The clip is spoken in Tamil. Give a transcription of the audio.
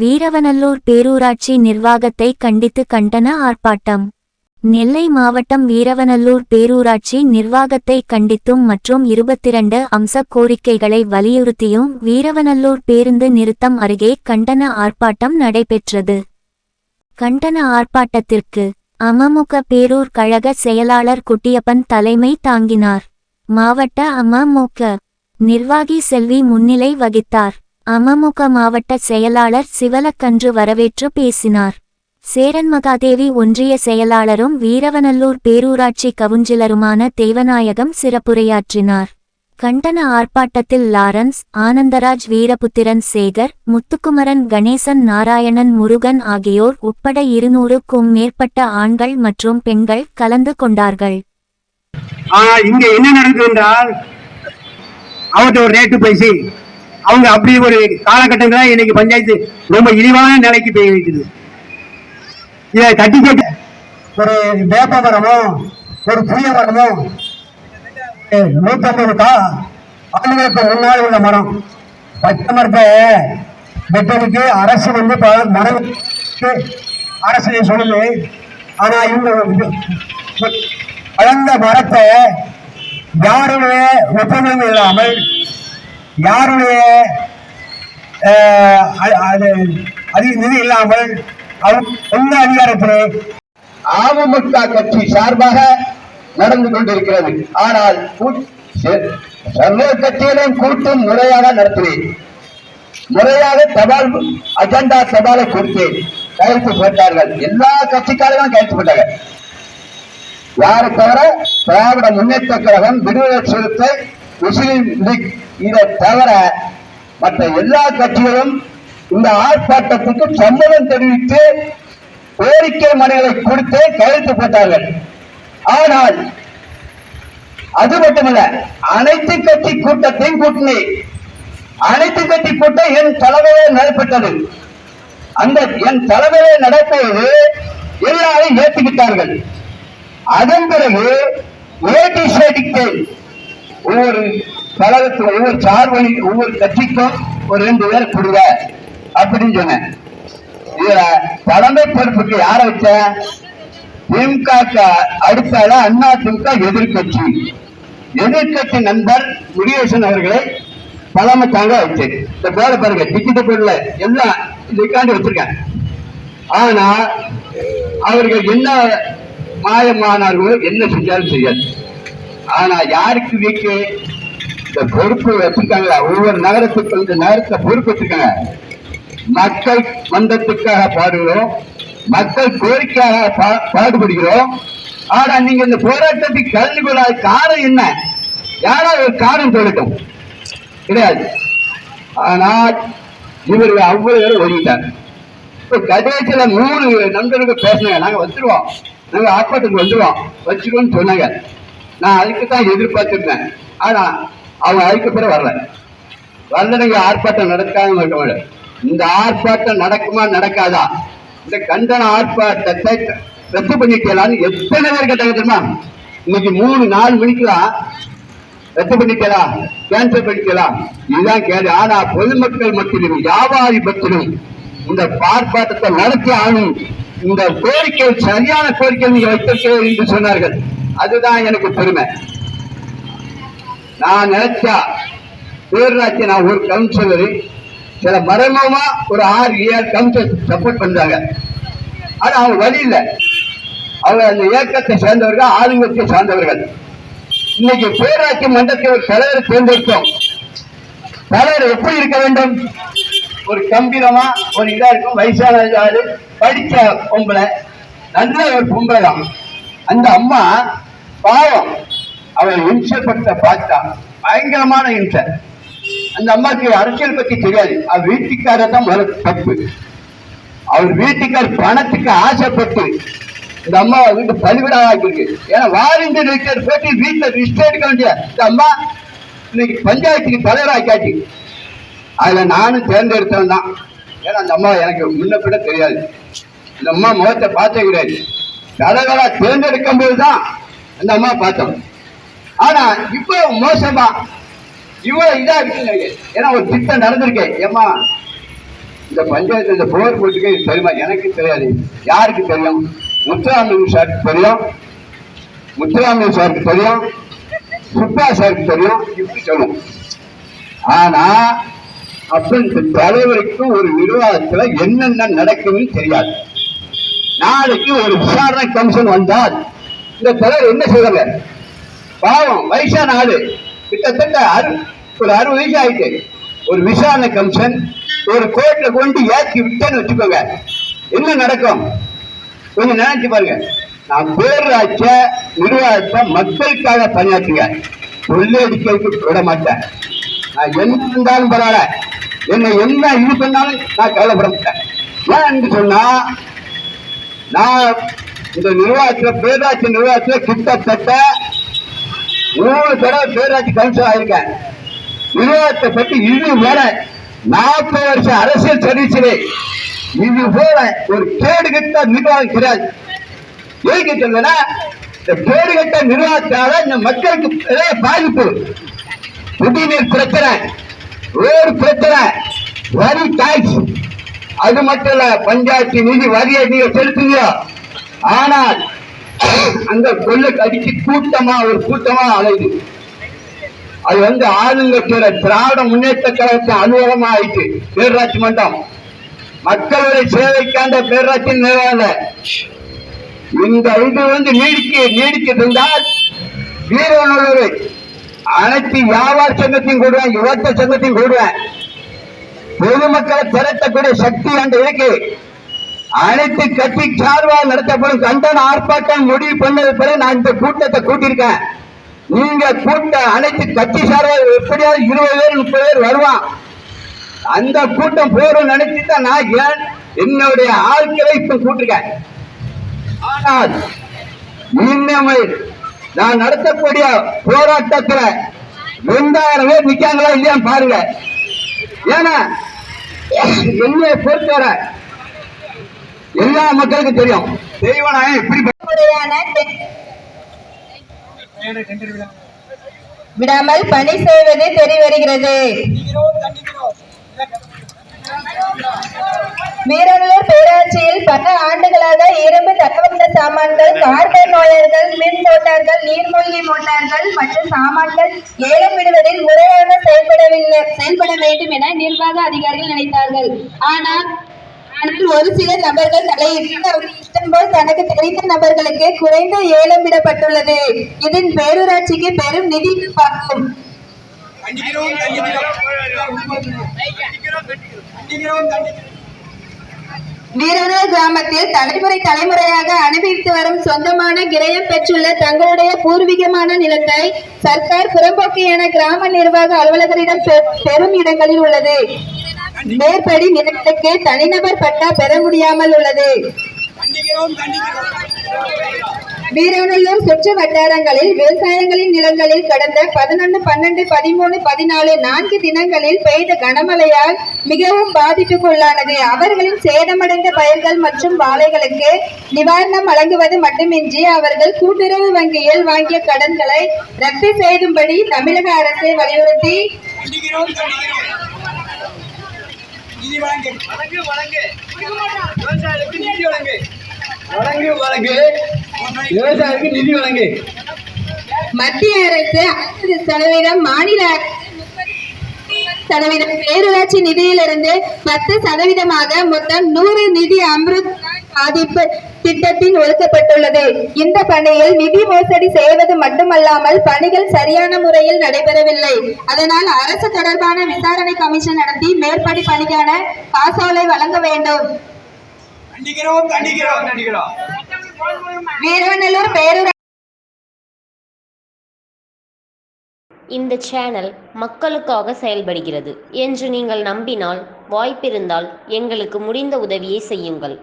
வீரவநல்லூர் பேரூராட்சி நிர்வாகத்தை கண்டித்து கண்டன ஆர்ப்பாட்டம். நெல்லை மாவட்டம் வீரவநல்லூர் பேரூராட்சி நிர்வாகத்தை கண்டித்தும் மற்றும் இருபத்திரண்டு அம்ச கோரிக்கைகளை வலியுறுத்தியும் வீரவநல்லூர் பேருந்து நிறுத்தம் அருகே கண்டன ஆர்ப்பாட்டம் நடைபெற்றது. கண்டன ஆர்ப்பாட்டத்திற்கு அமமுக பேரூர் கழக செயலாளர் குட்டியப்பன் தலைமை தாங்கினார். மாவட்ட அமமுக நிர்வாகி செல்வி முன்னிலை வகித்தார். அமமுக மாவட்ட செயலாளர் சிவலக்கன்று வரவேற்று பேசினார். சேரன் மகாதேவி ஒன்றிய செயலாளரும் வீரவநல்லூர் பேரூராட்சி கவுஞ்சிலருமான தேவநாயகம் சிறப்புரையாற்றினார். கண்டன ஆர்ப்பாட்டத்தில் லாரன்ஸ் ஆனந்தராஜ் வீரபுத்திரன் சேகர் முத்துக்குமரன் கணேசன் நாராயணன் முருகன் ஆகியோர் உட்பட இருநூறுக்கும் மேற்பட்ட ஆண்கள் மற்றும் பெண்கள் கலந்து கொண்டார்கள். இங்க என்ன நடக்குது என்றால் அவர்கிட்ட ஒரு ரேட்டு பேசி அவங்க அப்படி ஒரு காலகட்டங்கள இன்னைக்கு பஞ்சாயத்து ரொம்ப இழிவான நிலைக்கு போய் வைக்குது இதை தட்டி கேட்டு ஒரு வேப்ப மரமும் ஒரு புளிய மரமும் நூற்றம்பது கா ஆண்டுகளுக்கு முன்னால் உள்ள மரம். பச்சை மரத்தை வெட்டதுக்கு அரசு வந்து பல மரம் அரசு சொல்லுது ஆனா இவங்க வளர்ந்த மரத்தை யாருமே ஒப்பந்தம் இல்லாமல் யாருடைய அதிக அது நிதி இல்லாமல் அவர் சொந்த அதிகாரத்திலே அமமுக கட்சி சார்பாக நடந்து கொண்டிருக்கிறது. ஆனால் சர்வ கட்சியிலும் கூட்டம் முறையாக நடத்துவேன் முறையாக தபால் அஜெண்டா சபாலை கொடுத்தேன். கழித்து போட்டார்கள். எல்லா கட்சிக்காரர்களும் கழித்து போட்டாங்க. யாரை தவிர திராவிட முன்னேற்ற கழகம் விடுதலை சிறுத்தை முஸ்லிம் லீக் இதை தவிர மற்ற எல்லா கட்சிகளும் இந்த ஆர்ப்பாட்டத்துக்கு சம்மதம் தெரிவித்து கோரிக்கை மனைகளை கொடுத்து கையெழுத்து போட்டார்கள். ஆனால் அது மட்டுமல்ல அனைத்து கட்சி கூட்டத்தையும் கூட்டணி அனைத்து கட்சி கூட்டம் என் தலைமையில் நடைபெற்றது. அந்த என் தலைமையில் நடைபெறுவது எல்லாரும் ஏற்றுக்கிட்டார்கள். அதன் பிறகு ஏடி ஷேடிக்கு ஒவ்வொரு கழகத்துல ஒவ்வொரு சார்பணி ஒவ்வொரு கட்சிக்கும் ஒரு ரெண்டு பேர் கொடுங்க அப்படின்னு சொன்னேன். இதுல தலைமை பொறுப்புக்கு யார வச்ச? திமுக அடுத்தால அண்ணா திமுக எதிர்கட்சி எதிர்கட்சி நண்பர் முருகேசன் அவர்களை தலைமை தாங்க இந்த பேரை பாருங்க டிக்கெட் பேர்ல எல்லாம் இதுக்காண்டி வச்சிருக்கேன். ஆனா அவர்கள் என்ன மாயமானார்களோ என்ன செஞ்சாலும் செய்யாது. ஆனா யாருக்கு வீக்கு இந்த பொறுப்பு வச்சிருக்காங்களா? ஒவ்வொரு நகரத்துக்கு இந்த நகரத்தை பொறுப்பு வச்சிருக்காங்க. மக்கள் மந்தத்துக்காக பாடுகிறோம். மக்கள் கோரிக்கையாக பா- பாடுபடுகிறோம். ஆனா நீங்க இந்த போராட்டத்துக்கு கலந்து கொள்ளாத காரணம் என்ன? யாராவது ஒரு காரணம் சொல்லட்டும் கிடையாது. ஆனால் இவர்கள் அவ்வளவு பேரும் ஒதுங்கிட்டாங்க இப்ப கதேசில மூணு நண்பர்கள் பேசினாங்க. நாங்க வந்துருவோம். நாங்க ஆர்ப்பாட்டத்துக்கு வந்துருவோம். வச்சுக்கோன்னு சொன்னாங்க. நான் அதுக்கு தான் எதிர்பார்த்துருந்தேன். ஆனால் அவங்க அதுக்கு பிறகு வரல. வரலங்க ஆர்ப்பாட்டம் நடக்காம இருக்க இந்த ஆர்ப்பாட்டம் நடக்குமா நடக்காதா? இந்த கண்டன ஆர்ப்பாட்டத்தை ரத்து பண்ணிக்கலாம்னு எத்தனை பேர் கேட்டாங்க தெரியுமா? இன்னைக்கு மூணு நாலு மணிக்கெல்லாம் ரத்து பண்ணிக்கலாம் கேன்சல் பண்ணிக்கலாம் இதுதான் கேள்வி ஆனா பொதுமக்கள் மத்தியிலும் வியாபாரி மத்தியிலும் இந்த ஆர்ப்பாட்டத்தை நடத்தி ஆகணும். இந்த கோரிக்கை சரியான கோரிக்கை நீங்க வைத்திருக்கிறீர்கள் என்று சொன்னார்கள். அதுதான் எனக்கு பெருமை. நான் நினைச்சா பேரூராட்சி நான் ஒரு கவுன்சிலரு சில மரமமா ஒரு ஆறு ஏழு கவுன்சிலர் சப்போர்ட் பண்றாங்க. ஆனா அவங்க வழி இல்லை. அவங்க அந்த இயக்கத்தை சேர்ந்தவர்கள் ஆளுங்கத்தை சார்ந்தவர்கள். இன்னைக்கு பேராட்சி மன்றத்தை ஒரு தலைவர் தேர்ந்தெடுத்தோம். தலைவர் எப்படி இருக்க வேண்டும்? ஒரு கம்பீரமா ஒரு இதா இருக்கும் வயசான படிச்ச பொம்பளை நல்ல ஒரு பொம்பளை தான். அந்த அம்மா பாவம். அவளை இம்சப்படுத்த பார்த்தா பயங்கரமான இம்சை. அந்த அம்மாக்கு அரசியல் பத்தி தெரியாது. அவ வீட்டுக்காரர் தான் முதல்ல தப்பு. அவர் வீட்டுக்கார் பணத்துக்கு ஆசைப்பட்டு இந்த அம்மா வீட்டு பலிவிடாக்கிருக்கு ஏன்னா வாரிண்டு ரிஜிஸ்டர் போட்டு வீட்டில் ரிஜிஸ்டர் எடுக்க வேண்டிய இந்த அம்மா இன்னைக்கு பஞ்சாயத்துக்கு தலைவராக்காச்சு அதுல நானும் தேர்ந்தெடுத்தவன் தான். ஏன்னா அந்த அம்மா எனக்கு முன்ன பின்ன தெரியாது. இந்த அம்மா முகத்தை பார்த்தே கிடையாது தலைவராக தேர்ந்தெடுக்கும் போது தான் அந்த அம்மா பார்த்தோம். ஆனா இப்போ மோசமா இவ்வளவு இதா இருக்குங்க ஏன்னா ஒரு திட்டம் நடந்திருக்கேன் ஏம்மா இந்த பஞ்சாயத்து இந்த போர் போட்டுக்கே இது தெரியுமா? எனக்கு தெரியாது. யாருக்கு தெரியும்? முத்துராமலிங்க சாருக்கு தெரியும். முத்துராமலிங்க சாருக்கு தெரியும். சுப்பா சாருக்கு தெரியும். இப்படி சொல்லும் ஆனா அப்ப தலைவருக்கும் ஒரு நிர்வாகத்துல என்னென்ன நடக்குதுன்னு தெரியாது. நாளைக்கு ஒரு விசாரணை கமிஷன் வந்தால் இந்த தலைவர் என்ன செய்வாங்க பாவம் வயசான ஆளு. கிட்டத்தட்ட அறு ஒரு அறுபது வயசு ஆயிட்டு ஒரு விசாரணை கமிஷன் ஒரு கோர்ட்ல கொண்டு ஏற்றி விட்டேன்னு வச்சுக்கோங்க. என்ன நடக்கும்? கொஞ்சம் நினைச்சு பாருங்க. நான் பேராட்ச நிர்வாகத்தை மக்களுக்காக பணியாற்றுங்க. கொள்ளையடிக்கிறதுக்கு விட மாட்டேன். நான் என்ன இருந்தாலும் பரவாயில்ல. என்னை என்ன இது பண்ணாலும் நான் கவலைப்பட மாட்டேன். ஏன் என்று சொன்னா நான் இந்த நிர்வாகத்துல பேராட்சி நிர்வாகத்துல கிட்டத்தட்ட மூணு தடவை பேராட்சி கவுன்சிலர் ஆயிருக்கேன் நிர்வாகத்தை பற்றி இது வர நாற்பது வருஷம் அரசியல் சர்வீஸிலே இது போல ஒரு கேடு கட்ட நிர்வாகம் கிடையாது. எதுக்கு சொல்லுன்னா இந்த கேடு கட்ட நிர்வாகத்தால இந்த மக்களுக்கு நிறைய பாதிப்பு. குடிநீர் பிரச்சனை ரோடு பிரச்சனை வரி டாக்ஸ் அது மட்டும் இல்ல பஞ்சாயத்து நிதி வரியை நீங்க செலுத்துங்க. ஆனால் அந்த கொள்ளைக்கு கடிச்சு கூட்டமா ஒரு கூட்டமா அலையுது. அது வந்து ஆளுங்கட்சியோட திராவிட முன்னேற்ற கழகத்தின் அனுபவமா ஆயிட்டு பேரூராட்சி மன்றம். மக்களுடைய சேவைக்காண்ட பேரூராட்சி நிர்வாகம் இந்த இது வந்து நீடிக்க நீடிக்க இருந்தால் வீரநல்லூர் அனைத்து வியாபார சங்கத்தையும் கூடுவேன் யுவத்த சங்கத்தையும் கூடுவேன். பொதுமக்களை திரட்டக்கூடிய சக்தி அந்த இருக்கு. அனைத்து கட்சி சார்பாக நடத்தப்படும் கண்டன ஆர்ப்பாட்டம் முடிவு பண்ணது பிறகு நான் இந்த கூட்டத்தை கூட்டியிருக்கேன். நீங்க கூட்ட அனைத்து கட்சி சார்பாக எப்படியாவது இருபது பேர் முப்பது பேர் வருவான். அந்த கூட்டம் போரும் நினைச்சுதான் நான் ஏன் என்னுடைய ஆட்களை இப்ப கூட்டிருக்கேன். ஆனால் இன்னமை நான் நடத்தக்கூடிய போராட்டத்துல ரெண்டாயிரம் பேர் நிக்காங்களா இல்லையான்னு பாருங்க. ஏன்னா என்னை பொறுத்தவரை எல்லா மக்களுக்கும் தெரியும். தெய்வநாயகம் எப்படி விடாமல் பணி செய்வது தெரிவருகிறது வீரநல்லூர் பேராட்சியில் பல ஆண்டுகளாக இரும்பு தக்கவந்த சாமான்கள் கார்பன் நோயர்கள் மின் மோட்டார்கள் நீர்மூழ்கி மோட்டார்கள் மற்றும் சாமான்கள் ஏலம் விடுவதில் முறையாக செயல்படவில்லை செயல்பட வேண்டும் என நிர்வாக அதிகாரிகள் நினைத்தார்கள். ஆனால் ஆனால் ஒரு சில நபர்கள் தலையிட்டு அவர் இஷ்டம் போல் தனக்கு தெரிந்த நபர்களுக்கு குறைந்த ஏலம் விடப்பட்டுள்ளது. இதன் பேரூராட்சிக்கு பெரும் நிதி பார்க்கும் வீரநூர் கிராமத்தில் தலைமுறை தலைமுறையாக அனுபவித்து வரும் சொந்தமான கிரயம் பெற்றுள்ள தங்களுடைய பூர்வீகமான நிலத்தை சர்க்கார் புறம்போக்கு என கிராம நிர்வாக அலுவலகரிடம் பெரும் இடங்களில் உள்ளது. மேற்படி நிலங்களுக்கு தனிநபர் பட்டா பெற முடியாமல் உள்ளது. வீரநல்லூர் சுற்று வட்டாரங்களில் விவசாயங்களின் நிலங்களில் கடந்த பதினொன்று பன்னெண்டு பதிமூணு பதினாலு நான்கு தினங்களில் பெய்த கனமழையால் மிகவும் பாதிப்புக்குள்ளானது. அவர்களின் சேதமடைந்த பயிர்கள் மற்றும் வாழைகளுக்கு நிவாரணம் வழங்குவது மட்டுமின்றி அவர்கள் கூட்டுறவு வங்கியில் வாங்கிய கடன்களை ரத்து செய்யும்படி தமிழக அரசை வலியுறுத்தி வழங்கு. வழங்கு நிதி வழங்கு. மத்திய அரசு ஐம்பது சதவீதம் மாநில சதவீதம் பேரூராட்சி நிதியிலிருந்து பத்து சதவீதமாக மொத்தம் நூறு நிதி அமிர்த் பாதிப்பு திட்டத்தில் ஒதுக்கப்பட்டுள்ளது. இந்த பணியில் நிதி மோசடி செய்வது மட்டுமல்லாமல் பணிகள் சரியான முறையில் நடைபெறவில்லை. அதனால் அரசு தொடர்பான விசாரணை கமிஷன் நடத்தி மேற்படி பணிக்கான காசோலை வழங்க வேண்டும். இந்த சேனல் மக்களுக்காக செயல்படுகிறது என்று நீங்கள் நம்பினால் வாய்ப்பிருந்தால் எங்களுக்கு முடிந்த உதவியை செய்யுங்கள்.